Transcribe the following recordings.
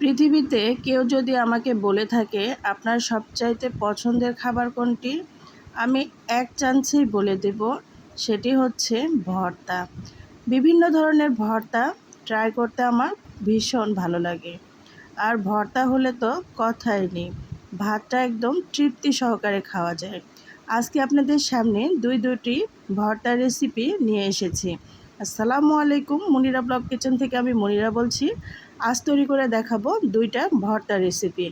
পৃথিবীতে কেউ যদি আমাকে বলে থাকে, আপনার সবচাইতে পছন্দের খাবার কোনটি? আমি এক চান্সেই বলে দেব, সেটি হচ্ছে ভর্তা। বিভিন্ন ধরনের ভর্তা ট্রাই করতে আমার ভীষণ ভালো লাগে। আর ভর্তা হলে তো কথাই নেই, ভাতটা একদম তৃপ্তি সহকারে খাওয়া যায়। আজকে আপনাদের সামনে দুই দুটি ভর্তা রেসিপি নিয়ে এসেছি। আসসালামু আলাইকুম, মনিরা ব্লগ কিচেন থেকে আমি মনিরা বলছি। আজ তৈরি করে দেখাবো দুইটা ভর্তা রেসিপি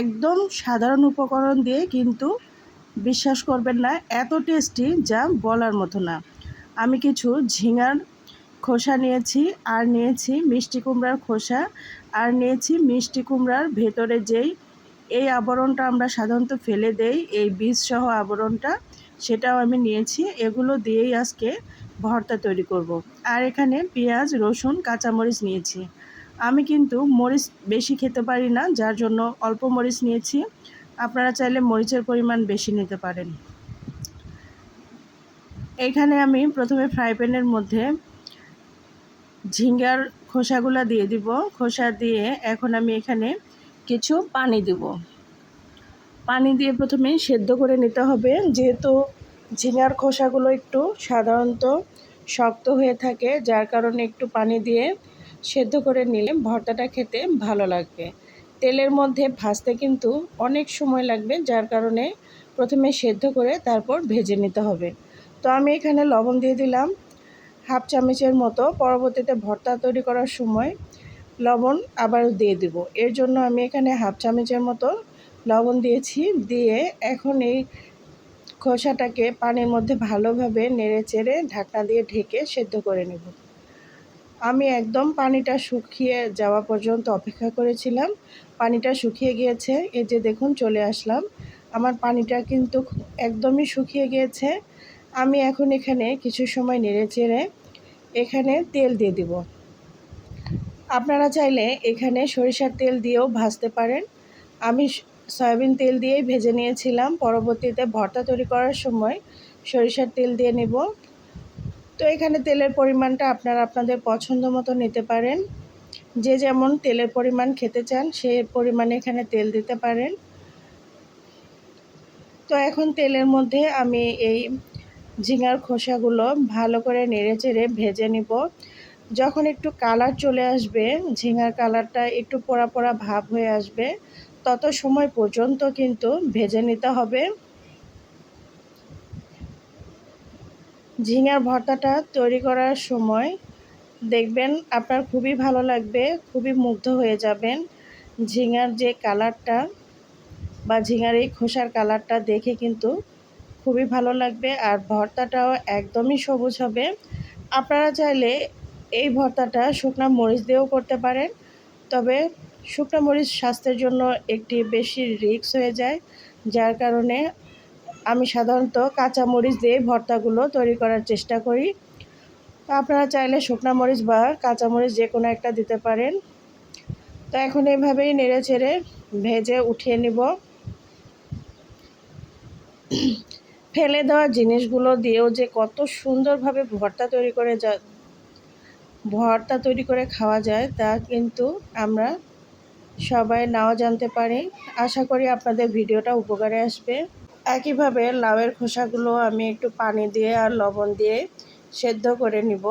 একদম সাধারণ উপকরণ দিয়ে কিন্তু বিশ্বাস করবেন না, এত টেস্টি যা বলার মতো না। আমি কিছু ঝিঙার খোসা নিয়েছি, আর নিয়েছি মিষ্টি কুমড়ার খোসা, আর নিয়েছি মিষ্টি কুমড়ার ভেতরে যেই এই আবরণটা আমরা সাধারণত ফেলে দেই, এই বীজসহ আবরণটা, সেটাও আমি নিয়েছি। এগুলো দিয়েই আজকে ভর্তা তৈরি করব। আর এখানে পেঁয়াজ, রসুন, কাঁচামরিচ নিয়েছি। আমি কিন্তু মরিচ বেশি খেতে পারি না, যার জন্য অল্প মরিচ নিয়েছি। আপনারা চাইলে মরিচের পরিমাণ বেশি নিতে পারেন। এখানে আমি প্রথমে ফ্রাই প্যানের মধ্যে ঝিঙ্গার খোসাগুলো দিয়ে দিব। খোসা দিয়ে এখন আমি এখানে কিছু পানি দেব। পানি দিয়ে প্রথমে সেদ্ধ করে নিতে হবে। যেহেতু ঝিঙার খোসাগুলো একটু সাধারণত শক্ত হয়ে থাকে, যার কারণে একটু পানি দিয়ে সেদ্ধ করে নিলে ভর্তাটা খেতে ভালো লাগবে। তেলের মধ্যে ভাজতে কিন্তু অনেক সময় লাগবে, যার কারণে প্রথমে সেদ্ধ করে তারপর ভেজে নিতে হবে। তো আমি এখানে লবণ দিয়ে দিলাম হাফ চামচের মতো। পরবর্তীতে ভর্তা তৈরি করার সময় লবণ আবার দিয়ে দেব। এর জন্য আমি এখানে হাফ চামচের মতো লবণ দিয়েছি, দিয়ে এখন এই খোসাটাকে পানির মধ্যে ভালোভাবে নেড়ে চেড়ে ঢাকনা দিয়ে ঢেকে সেদ্ধ করে নেব। আমি একদম পানিটা শুকিয়ে যাওয়া পর্যন্ত অপেক্ষা করেছিলাম। পানিটা শুকিয়ে গিয়েছে। এই যে দেখুন, চলে আসলাম। আমার পানিটা কিন্তু একদমই শুকিয়ে গিয়েছে। আমি এখন এখানে কিছু সময় নেড়ে চেড়ে এখানে তেল দিয়ে দিব। আপনারা চাইলে এখানে সরিষার তেল দিয়েও ভাজতে পারেন। আমি সয়াবিন তেল দিয়েই ভেজে নিয়েছিলাম। পরবর্তীতে ভর্তা তৈরি করার সময় সরিষার তেল দিয়ে নেব। তো এখানে তেলের পরিমাণটা আপনারা আপনাদের পছন্দ মতো নিতে পারেন। যে যেমন তেলের পরিমাণ খেতে চান, সে পরিমাণে এখানে তেল দিতে পারেন। তো এখন তেলের মধ্যে আমি এই ঝিঙার খোসাগুলো ভালো করে নেড়ে চেড়ে ভেজে নিব। যখন একটু কালার চলে আসবে, ঝিঙার কালারটা একটু পোড়া পোড়া ভাব হয়ে আসবে তত সময় পর্যন্ত কিন্তু ভেজে নিতে হবে। ঝিঙার ভর্তাটা তৈরি করার সময় দেখবেন আপনার খুবই ভালো লাগবে, খুবই মুগ্ধ হয়ে যাবেন। ঝিঙার যে কালারটা বা ঝিঙার এই খোসার কালারটা দেখে কিন্তু খুবই ভালো লাগবে আর ভর্তাটাও একদমই সবুজ হবে। আপনারা চাইলে এই ভর্তাটা শুকনা মরিচ দিয়েও করতে পারেন, তবে শুকনো মরিচ স্বাস্থ্যের জন্য একটি বেশি রিক্স হয়ে যায়, যার কারণে আমি সাধারণত কাঁচা মরিচ দিয়ে ভর্তাগুলো তৈরি করার চেষ্টা করি। আপনারা চাইলে শুকনা মরিচ বা কাঁচা মরিচ যে কোনো একটা দিতে পারেন। তো এখন এইভাবেই নেড়ে চেড়ে ভেজে উঠিয়ে নিব। ফেলে দেওয়া জিনিসগুলো দিয়েও যে কত সুন্দরভাবে ভর্তা তৈরি করে যা, ভর্তা তৈরি করে খাওয়া যায় তা কিন্তু আমরা সবাই নাও জানতে পারি। আশা করি আপনাদের ভিডিওটা উপকারে আসবে। একইভাবে লাউয়ের খোসাগুলো আমি একটু পানি দিয়ে আর লবণ দিয়ে সেদ্ধ করে নিব।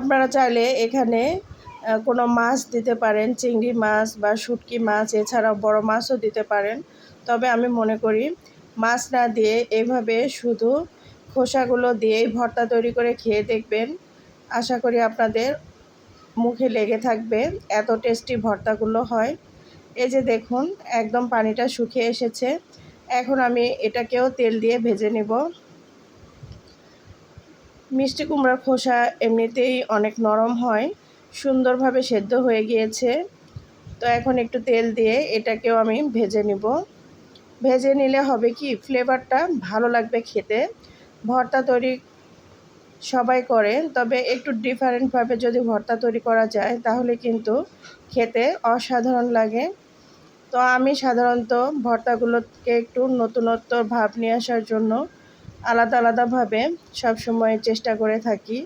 আপনারা চাইলে এখানে কোনো মাছ দিতে পারেন, চিংড়ি মাছ বা শুটকি মাছ, এছাড়াও বড় মাছও দিতে পারেন। তবে আমি মনে করি, মাছ না দিয়ে এভাবে শুধু খোসাগুলো দিয়েই ভর্তা তৈরি করে খেয়ে দেখবেন। আশা করি আপনাদের মুখে লেগে থাকবে, এত টেস্টি ভর্তাগুলো হয়। এই যে দেখুন, একদম পানিটা শুকিয়ে এসেছে। এখন আমি এটাকেও তেল দিয়ে ভেজে নেব। মিষ্টি কুমড়ার খোসা এমনিতেই অনেক নরম হয়, সুন্দরভাবে সেদ্ধ হয়ে গিয়েছে। তো এখন একটু তেল দিয়ে এটাকেও আমি ভেজে নিব। ভেজে নিলে হবে কি ফ্লেভারটা ভালো লাগবে খেতে। ভর্তা তৈরি সবাই করে, তবে একটু ডিফারেন্টভাবে যদি ভর্তা তৈরি করা যায়, তাহলে কিন্তু খেতে অসাধারণ লাগে। তো আমি সাধারণত ভর্তাগুলোকে একটু নতুনত্ব, ভাব নিয়ে আসার জন্য আলাদা আলাদাভাবে সবসময় চেষ্টা করে থাকি।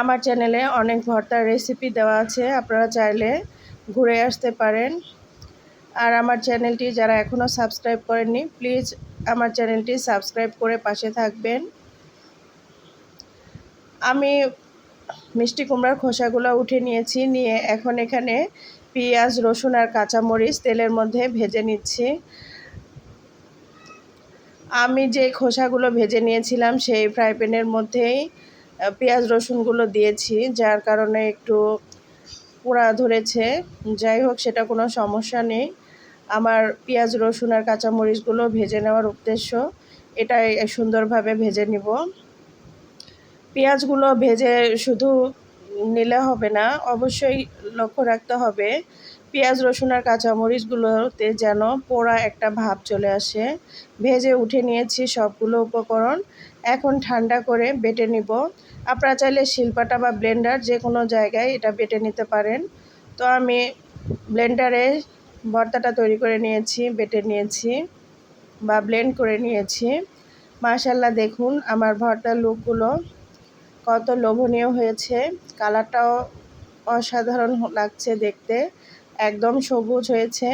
আমার চ্যানেলে অনেক ভর্তার রেসিপি দেওয়া আছে, আপনারা চাইলে ঘুরে আসতে পারেন। আর আমার চ্যানেলটি যারা এখনও সাবস্ক্রাইব করেননি প্লিজ আমার চ্যানেলটি সাবস্ক্রাইব করে পাশে থাকবেন। আমি মিষ্টি কুমড়ার খোসাগুলো উঠে নিয়েছি, নিয়ে এখন এখানে পেঁয়াজ, রসুন আর কাঁচামরিচ তেলের মধ্যে ভেজে নিচ্ছি। আমি যে খোসাগুলো ভেজে নিয়েছিলাম সেই ফ্রাই প্যানের মধ্যেই পেঁয়াজ, রসুনগুলো দিয়েছি, যার কারণে একটু পোড়া ধরেছে। যাই হোক, সেটা কোনো সমস্যা নেই। আমার পেঁয়াজ, রসুন আর কাঁচামরিচগুলো ভেজে নেওয়ার উদ্দেশ্য এটাই, সুন্দরভাবে ভেজে নিব। পেঁয়াজগুলো ভেজে শুধু নিলে হবে না, অবশ্যই লক্ষ্য রাখতে হবে পেঁয়াজ, রসুন আর কাঁচামরিচগুলোতে যেন পোড়া একটা ভাব চলে আসে। ভেজে উঠে নিয়েছি সবগুলো উপকরণ, এখন ঠান্ডা করে বেটে নিব। আপনারা চাইলে শিলপাটা বা ব্লেন্ডার যে কোনো জায়গায় এটা বেটে নিতে পারেন। তো আমি ব্লেন্ডারে ভর্তাটা তৈরি করে নিয়েছি, বেটে নিয়েছি বা ব্লেন্ড করে নিয়েছি। মাশাল্লাহ দেখুন আমার ভর্তার লুকগুলো। কত লোভনীয় হয়েছে। কালারটাও অসাধারণ লাগছে দেখতে। একদম সবুজ হয়েছে।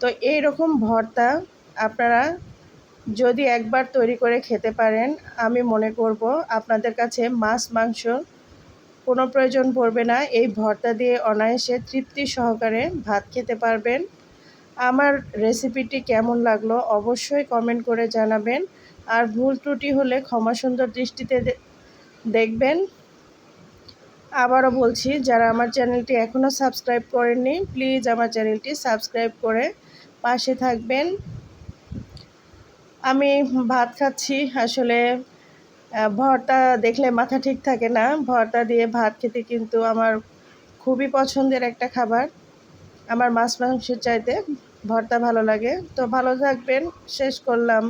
তো এই রকম ভর্তা আপনারা যদি একবার তৈরি করে খেতে পারেন, আমি মনে করব আপনাদের কাছে মাছ, মাংস কোনো প্রয়োজন পড়বে না। এই ভর্তা দিয়ে অনায়াসে তৃপ্তি সহকারে ভাত খেতে পারবেন। আমার রেসিপিটি কেমন লাগল অবশ্যই কমেন্ট করে জানাবেন। আর ভুল ত্রুটি হলে ক্ষমা সুন্দর দৃষ্টিতে দেখবেন। আবারও বলছি, যারা আমার চ্যানেলটি এখনও সাবস্ক্রাইব করেননি, প্লিজ আমার চ্যানেলটি সাবস্ক্রাইব করে পাশে থাকবেন। আমি ভাত খাচ্ছি, আসলে ভর্তা দেখলে মাথা ঠিক থাকে না। ভর্তা দিয়ে ভাত খেতে কিন্তু আমার খুবই পছন্দের একটা খাবার। আমার মাছ মাংসের চাইতে ভর্তা ভালো লাগে। তো ভালো থাকবেন, শেষ করলাম।